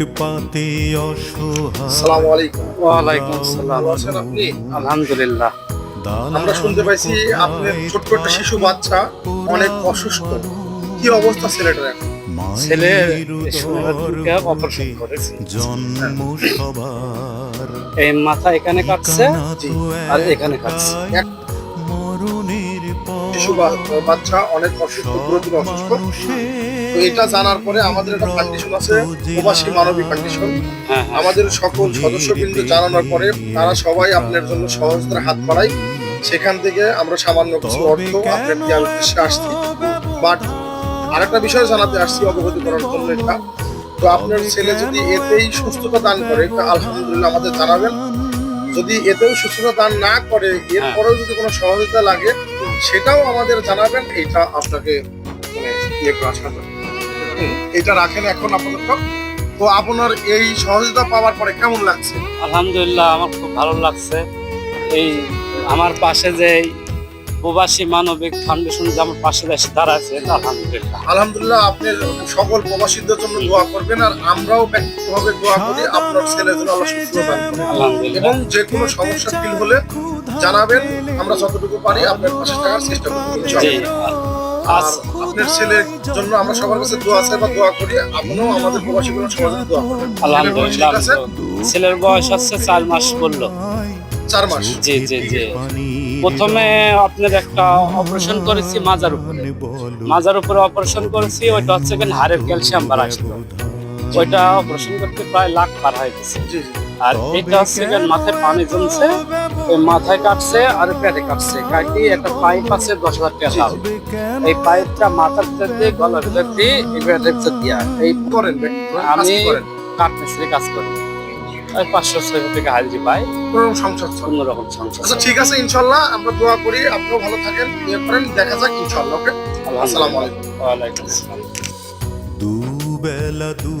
ফুটপাতে আসসালামু আলাইকুম। ওয়ালাইকুম আসসালাম। আছেন আপনি? আলহামদুলিল্লাহ। আমরা শুনতে পাইছি আপনার ছোট্ট একটা শিশু বাচ্চা অনেক অসুস্থ। কি অবস্থা ছেলেটার এখন? ছেলে অপারেশন করেছি। জন্ম সবার। এই মাথা এখানে কাটছে আর এখানে কাটছে। শিশু বাচ্চা অনেক অসুস্থ পুরোপুরি অসুস্থ। তো এটা জানার পরে আমাদের একটা ফান্ডেশন আছে প্রবাসী মানবিক ফান্ডেশন হ্যাঁ হ্যাঁ। আমাদের সকল সদস্যবৃন্দ জানানোর পরে তারা সবাই আপনার জন্য সহজতার হাত বাড়ায় সেখান থেকে আমরা সামান্য কিছু অর্থ আপনার দেওয়ার উদ্দেশ্যে আসছি। বাট আরেকটা বিষয় জানাতে আসছি অবগতি করার জন্য এটা। তো আপনার ছেলে যদি এতেই সুস্থতা দান করে তা আলহামদুলিল্লাহ আমাদের জানাবেন। যদি এতেও সুস্থতা দান না করে, এরপরেও যদি কোনো সহযোগিতা লাগে, সেটাও আমাদের জানাবেন, এটা আপনাকে মানে এটা রাখেন এখন আপাতত। তো আপনার এই সহযোগিতা পাওয়ার পরে কেমন লাগছে? আলহামদুলিল্লাহ, আমার খুব ভালো লাগছে। এই, আমার পাশে যে প্রবাসী মানবিক ফাউন্ডেশন যে আমার পাশে এসে দাঁড়াচ্ছে এটা আলহামদুলিল্লাহ। আলহামদুলিল্লাহ আপনার সকল প্রবাসীদের জন্য দোয়া করবেন আর আমরাও ব্যক্তিগতভাবে দোয়া করি আপনার ছেলের জন্য আল্লাহ সুস্থ এবং যে কোনো সমস্যা ফিল হলে জানাবেন আমরা যতটুকু পারি আপনার পাশে থাকার চেষ্টা করব জি। আর আজ আপনার ছেলের জন্য আমরা সবার কাছে দোয়া চাই বা দোয়া করি আপনিও আমাদের প্রবাসীগুলো সবার জন্য দোয়া করবেন। ছেলের বয়স আছে? আলহামদুলিল্লাহ। ছেলের বয়স হচ্ছে চার মাস বলল চার মাস। জি জি জি। প্রথমে আপনার একটা অপারেশন করেছি মাজার উপরে। মাজার উপরে অপারেশন করেছি ওইটা হচ্ছে কেন হাড়ের ক্যালসিয়াম বাড়া ছিল ওইটা অপারেশন করতে প্রায় লাখ পার হয়ে গেছে। আর এটা হচ্ছে কেন মাথায় পানি জমছে মাথায় কাটছে আর পেটে কাটছে। কাটি একটা পাইপ আছে দশ হাজার টাকা এই পাইপটা মাথার ভিতর দিয়ে গলার ভিতর দিয়ে এই করেন আমি কি করেন কাঠ মিস্ত্রি কাজ করি পাঁচশো ছয়শো থেকে হাজিরি পাই কোনো সংসার চলে রকম সংসার আচ্ছা ঠিক আছে ইনশাল্লাহ আমরা দোয়া করি আপনিও ভালো থাকেন ইয়ে করেন দেখা যাক ইনশাল্লাহ ওকে? আসসালামু আলাইকুম। ওয়ালাইকুম আসসালাম। দুবেলা দু